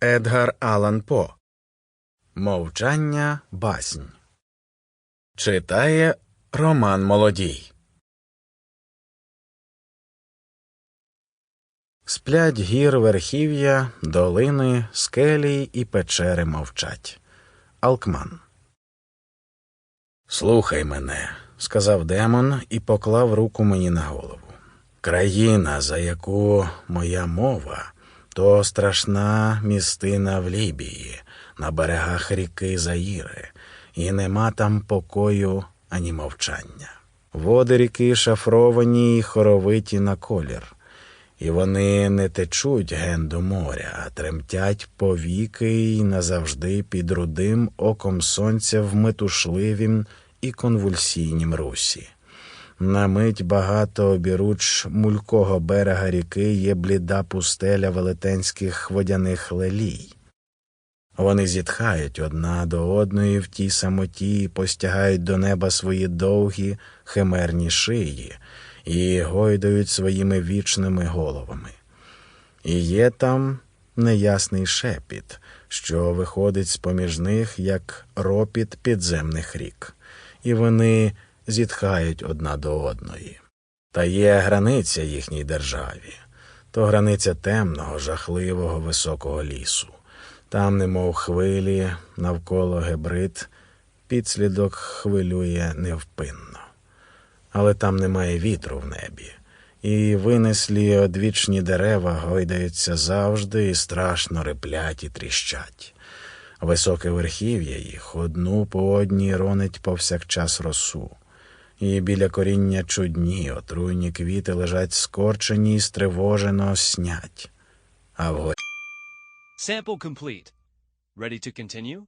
Едгар Алан По Мовчання баснь Читає Роман Молодій. Сплять гір верхів'я, долини, скелі і печери мовчать. Алкман. Слухай мене, сказав демон і поклав руку мені на голову. Країна, за яку моя мова, то страшна містина в Лібії, на берегах ріки Заїри, і нема там покою ані мовчання. Води ріки шафровані й хоровиті на колір, і вони не течуть ген до моря, а тремтять повіки й назавжди під рудим оком сонця в метушливім і конвульсійнім русі. На мить багато обіруч мулького берега ріки є бліда пустеля велетенських водяних лелій. Вони зітхають одна до одної в тій самоті і постягають до неба свої довгі химерні шиї і гойдають своїми вічними головами. І є там неясний шепіт, що виходить з поміж них, як ропіт підземних рік, і вони зітхають одна до одної. Та є границя їхній державі, то границя темного, жахливого високого лісу. Там, немов хвилі, навколо гебрид, підслідок хвилює невпинно. Але там немає вітру в небі, і винеслі одвічні дерева гойдаються завжди і страшно реплять і тріщать. Високе верхів'я їх одну по одній ронить повсякчас росу, і біля коріння чудні, отруйні квіти лежать скорчені і стривожено снять. А Sample complete. Ready to continue?